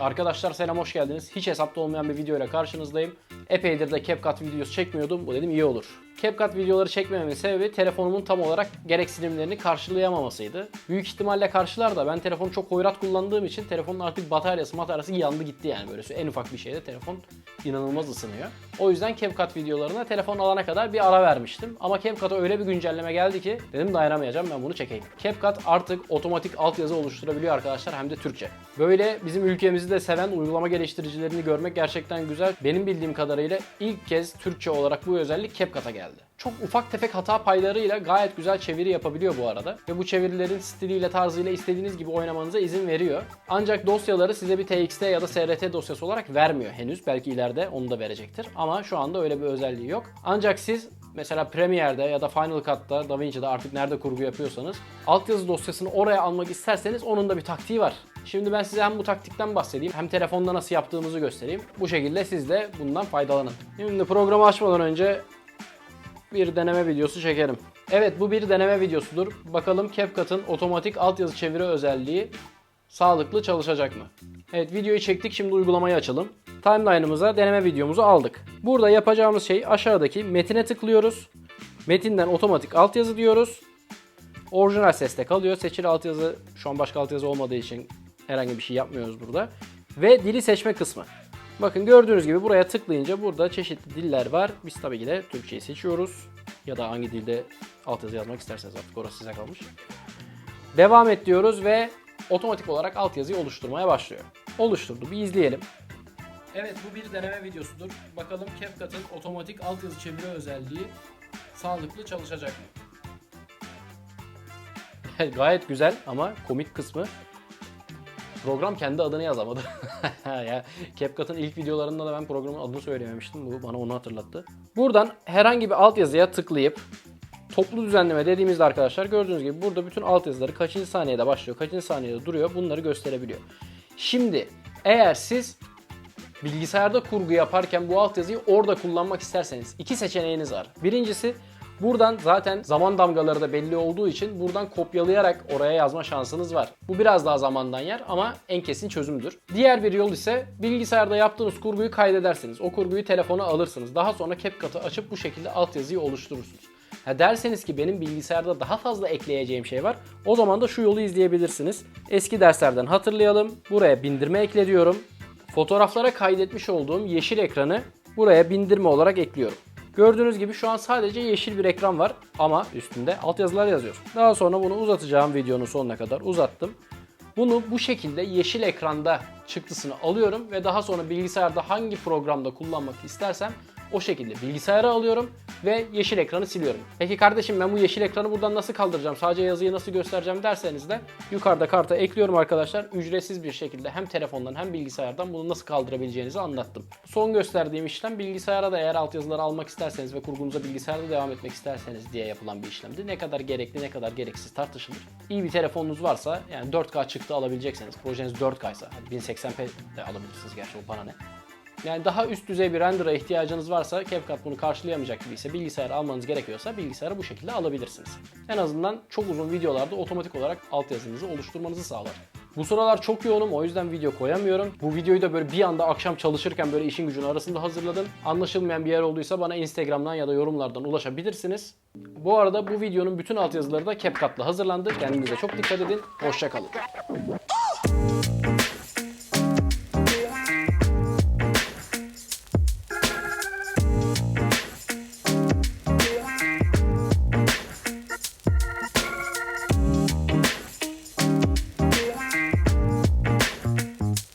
Arkadaşlar selam hoş geldiniz. Hiç hesapta olmayan bir video ile karşınızdayım. Epeydir de CapCut videosu çekmiyordum. Bu dedim iyi olur. CapCut videoları çekmememin sebebi telefonumun tam olarak gereksinimlerini karşılayamamasıydı. Büyük ihtimalle karşılar da ben telefonu çok hoyrat kullandığım için telefonun artık bataryası mataryası yandı gitti yani böyle en ufak bir şeyde telefon inanılmaz ısınıyor. O yüzden CapCut videolarına telefon alana kadar bir ara vermiştim. Ama CapCut'a öyle bir güncelleme geldi ki dedim dayanamayacağım ben bunu çekeyim. CapCut artık otomatik altyazı oluşturabiliyor arkadaşlar hem de Türkçe. Böyle bizim ülkemizi de seven uygulama geliştiricilerini görmek gerçekten güzel. Benim bildiğim kadarıyla ilk kez Türkçe olarak bu özellik CapCut'a geldi. Çok ufak tefek hata paylarıyla gayet güzel çeviri yapabiliyor bu arada. Ve bu çevirilerin stiliyle tarzıyla istediğiniz gibi oynamanıza izin veriyor. Ancak dosyaları size bir TXT ya da SRT dosyası olarak vermiyor henüz. Belki ileride onu da verecektir. Ama şu anda öyle bir özelliği yok. Ancak siz mesela Premiere'de ya da Final Cut'ta, DaVinci'de artık nerede kurgu yapıyorsanız altyazı dosyasını oraya almak isterseniz onun da bir taktiği var. Şimdi ben size hem bu taktikten bahsedeyim hem telefonda nasıl yaptığımızı göstereyim. Bu şekilde siz de bundan faydalanın. Şimdi programı açmadan önce bir deneme videosu çekerim. Evet bu bir deneme videosudur. Bakalım CapCut'ın otomatik altyazı çeviri özelliği sağlıklı çalışacak mı? Evet videoyu çektik şimdi uygulamayı açalım. Timeline'ımıza deneme videomuzu aldık. Burada yapacağımız şey aşağıdaki metine tıklıyoruz. Metinden otomatik altyazı diyoruz. Orijinal seste kalıyor. Seçili altyazı şu an başka altyazı olmadığı için herhangi bir şey yapmıyoruz burada. Ve dili seçme kısmı. Bakın gördüğünüz gibi buraya tıklayınca burada çeşitli diller var. Biz tabii ki de Türkçeyi seçiyoruz. Ya da hangi dilde altyazı yazmak isterseniz artık orası size kalmış. Devam et diyoruz ve otomatik olarak altyazıyı oluşturmaya başlıyor. Oluşturdu. Bir izleyelim. Evet bu bir deneme videosudur. Bakalım CapCut'ın otomatik altyazı çeviri özelliği sağlıklı çalışacak mı? Gayet güzel ama komik kısmı program kendi adını yazamadı. ya CapCut'ın ilk videolarında da ben programın adını söylememiştim. Bu bana onu hatırlattı. Buradan herhangi bir altyazıya tıklayıp toplu düzenleme dediğimizde arkadaşlar gördüğünüz gibi burada bütün altyazıları kaçıncı saniyede başlıyor, kaçıncı saniyede duruyor bunları gösterebiliyor. Şimdi eğer siz bilgisayarda kurgu yaparken bu altyazıyı orada kullanmak isterseniz iki seçeneğiniz var. Birincisi buradan zaten zaman damgaları da belli olduğu için buradan kopyalayarak oraya yazma şansınız var. Bu biraz daha zamandan yer ama en kesin çözümdür. Diğer bir yol ise bilgisayarda yaptığınız kurguyu kaydedersiniz. O kurguyu telefona alırsınız. Daha sonra CapCut'ı açıp bu şekilde altyazıyı oluşturursunuz. Ha derseniz ki benim bilgisayarda daha fazla ekleyeceğim şey var. O zaman da şu yolu izleyebilirsiniz. Eski derslerden hatırlayalım. Buraya bindirme ekle diyorum. Fotoğraflara kaydetmiş olduğum yeşil ekranı buraya bindirme olarak ekliyorum. Gördüğünüz gibi şu an sadece yeşil bir ekran var ama üstünde altyazılar yazıyor. Daha sonra bunu uzatacağım videonun sonuna kadar uzattım. Bunu bu şekilde yeşil ekranda çıktısını alıyorum ve daha sonra bilgisayarda hangi programda kullanmak istersem o şekilde bilgisayara alıyorum ve yeşil ekranı siliyorum. Peki kardeşim ben bu yeşil ekranı buradan nasıl kaldıracağım? Sadece yazıyı nasıl göstereceğim derseniz de yukarıda karta ekliyorum arkadaşlar. Ücretsiz bir şekilde hem telefondan hem bilgisayardan bunu nasıl kaldırabileceğinizi anlattım. Son gösterdiğim işlem bilgisayara da eğer altyazıları almak isterseniz ve kurgunuza bilgisayarda devam etmek isterseniz diye yapılan bir işlemdi. Ne kadar gerekli ne kadar gereksiz tartışılır. İyi bir telefonunuz varsa yani 4K çıktı alabilecekseniz projeniz 4K ise 1080p de alabilirsiniz gerçi o bana ne. Yani daha üst düzey bir render'a ihtiyacınız varsa CapCut bunu karşılayamayacak gibi bilgisayar almanız gerekiyorsa bilgisayarı bu şekilde alabilirsiniz. En azından çok uzun videolarda otomatik olarak altyazınızı oluşturmanızı sağlar. Bu sıralar çok yoğunum o yüzden video koyamıyorum. Bu videoyu da böyle bir anda akşam çalışırken böyle işin gücün arasında hazırladım. Anlaşılmayan bir yer olduysa bana Instagram'dan ya da yorumlardan ulaşabilirsiniz. Bu arada bu videonun bütün altyazıları da CapCut'la hazırlandı. Kendinize çok dikkat edin. Hoşçakalın.